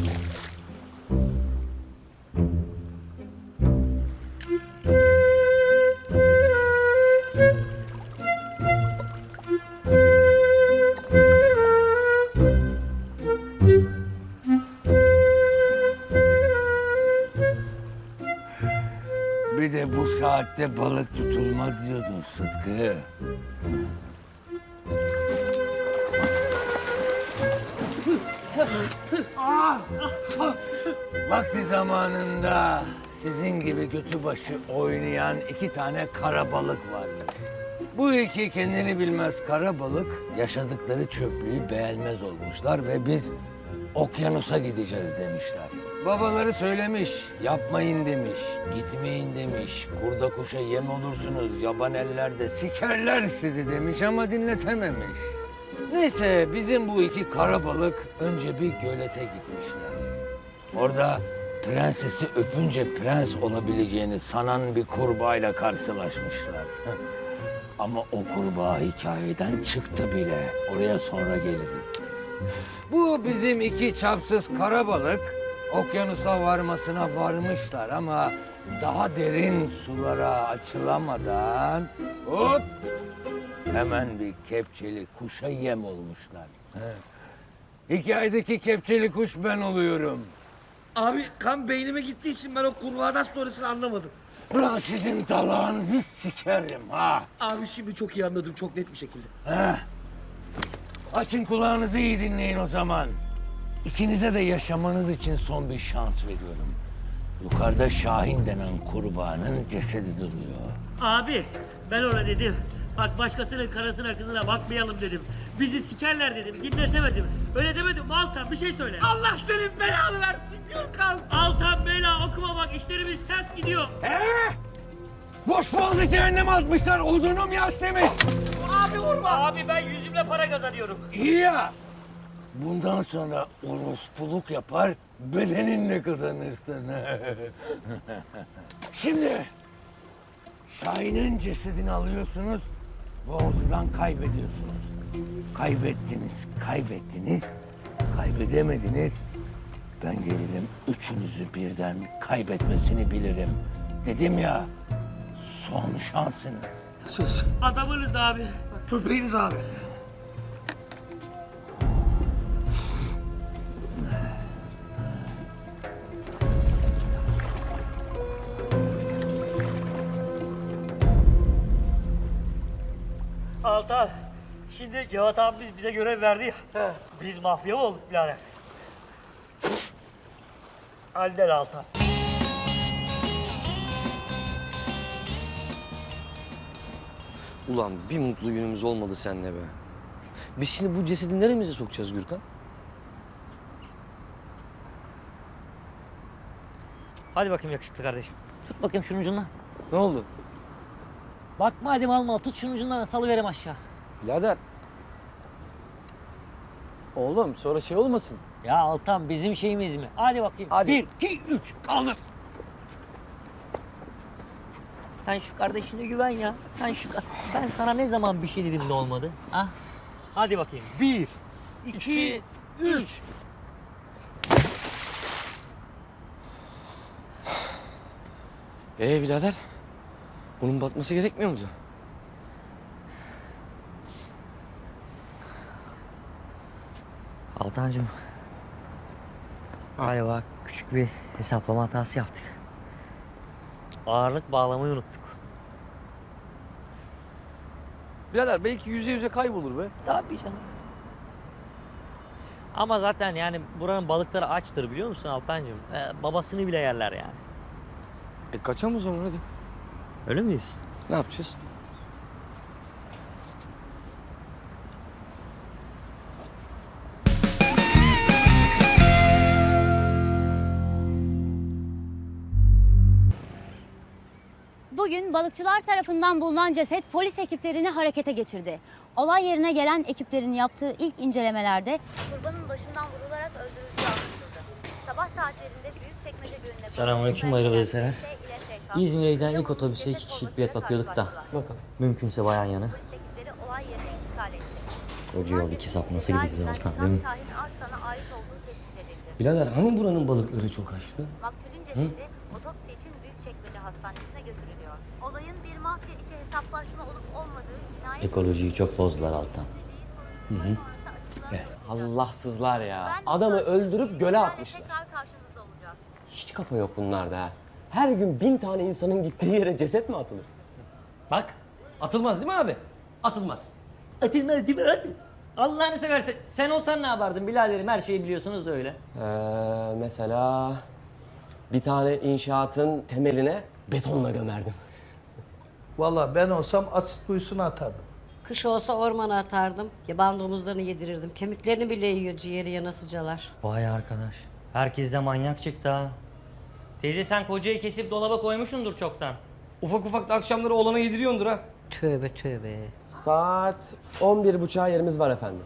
Bir de bu saatte balık tutulmaz diyordun Sıtkı. Vakti zamanında sizin gibi götü başı oynayan iki tane kara balık vardı. Bu iki kendini bilmez kara balık yaşadıkları çöplüğü beğenmez olmuşlar ve biz okyanusa gideceğiz demişler. Babaları söylemiş, yapmayın demiş, gitmeyin demiş, kurda kuşa yem olursunuz, yaban ellerde sikerler sizi demiş ama dinletememiş. Neyse bizim bu iki kara balık önce bir gölete gitmişler. Orada prensesi öpünce prens olabileceğini sanan bir kurbağayla karşılaşmışlar. Ama o kurbağa hikayeden çıktı bile. Oraya sonra geliriz. Bu bizim iki çapsız kara balık okyanusa varmasına varmışlar ama daha derin sulara açılamadan hop hemen bir kepçeli kuşa yem olmuşlar. He. Hikayedeki kepçeli kuş ben oluyorum. Abi kan beynime gittiği için ben o kurbağadan sonrasını anlamadım. Ulan sizin dalağınızı sikerim ha. Abi şimdi çok iyi anladım çok net bir şekilde. Açın kulağınızı iyi dinleyin o zaman. İkinize de yaşamanız için son bir şans veriyorum. Yukarıda Şahin denen kurbağanın cesedi duruyor. Abi ben ona dedim. Bak başkasının karısına kızına bakmayalım dedim. Bizi sikerler dedim. Dinletemedim. Öyle demedim mi Altan bir şey söyle. Allah senin belanı versin Gürkan. Altan bela okuma bak işlerimiz ters gidiyor. Ee? Boş boğazı cehenneme atmışlar. Odunum yaş demiş. Abi vurma. Abi ben yüzümle para kazanıyorum. İyi ya. Bundan sonra orospuluk yapar, bedeninle kazanırsın. Şimdi Şahin'in cesedini alıyorsunuz ve ortadan kaybediyorsunuz. Kaybettiniz, kaybettiniz, kaybedemediniz. Ben gelirim üçünüzü birden kaybetmesini bilirim. Dedim ya, son şansınız. Söz. Adamınız abi. Köpeğiniz abi. Altan şimdi Cevat abimiz bize görev verdi ya. Biz mafya mı olduk birader? Halden Altan. Ulan bir mutlu günümüz olmadı seninle be. Biz şimdi bu cesedi neremize sokacağız Gürkan? Hadi bakayım yakışıklı kardeşim. Tut bakayım şunun ucundan. Ne oldu? Bakma hadi mal mal tut şunun ucundan salıverem aşağı. Birader. Oğlum sonra şey olmasın. Ya Altan bizim şeyimiz mi? Hadi bakayım. Hadi. Bir, iki, üç. Kaldır. Sen şu kardeşine güven ya. Sen şu... Ben sana ne zaman bir şey dedim de olmadı? Ha? Hadi bakayım. Bir, iki, üç. Ee birader. Bunun batması gerekmiyor muydu? Altancığım. Galiba küçük bir hesaplama hatası yaptık. Ağırlık bağlamayı unuttuk. Birader belki yüze yüze kaybolur be. Tabii canım. Ama zaten yani buranın balıkları açtır biliyor musun Altancığım? Ee, babasını bile yerler yani. E kaçalım o zaman hadi. Öyle miyiz? Ne yapacağız? Bugün balıkçılar tarafından bulunan ceset polis ekiplerini harekete geçirdi. Olay yerine gelen ekiplerin yaptığı ilk incelemelerde kurbanın başından vurularak öldürüldüğü anlaşıldı. Sabah saatlerinde Büyükçekmece Gölü'nde... Selamünaleyküm, hayırlı vazifeler. İzmir'e giden ilk otobüse iki kişilik bilet bakıyorduk da. Bakalım. Mümkünse bayan yanı. Koca yol iki sap nasıl gideceğiz Altan değil mi? Birader hani buranın balıkları çok açtı? Maktulün cesedi otopsi için Büyükçekmece Hastanesi'ne götürülüyor. Olayın bir mafya içi hesaplaşma olup olmadığı cinayet Ekolojiyi çok bozdular alttan. Evet. Allahsızlar ya. Adamı öldürüp göle atmışlar. Tekrar karşınızda olacağız. Hiç kafa yok bunlarda ha. Her gün bin tane insanın gittiği yere ceset mi atılır? Bak atılmaz değil mi abi? Atılmaz. Atılmaz değil mi abi? Allah'ını seversen sen olsan ne yapardın biraderim her şeyi biliyorsunuz da öyle. Ee, mesela bir tane inşaatın temeline betonla gömerdim. Vallahi ben olsam asit kuyusuna atardım. Kış olsa ormana atardım. Yaban domuzlarını yedirirdim. Kemiklerini bile yiyor ciğeri yanasıcalar. Vay arkadaş. Herkes de manyak çıktı ha. Teyze sen kocayı kesip dolaba koymuşsundur çoktan. Ufak ufak da akşamları oğlana yediriyordur ha. Tövbe tövbe. Saat 11 buçuğa yerimiz var efendim.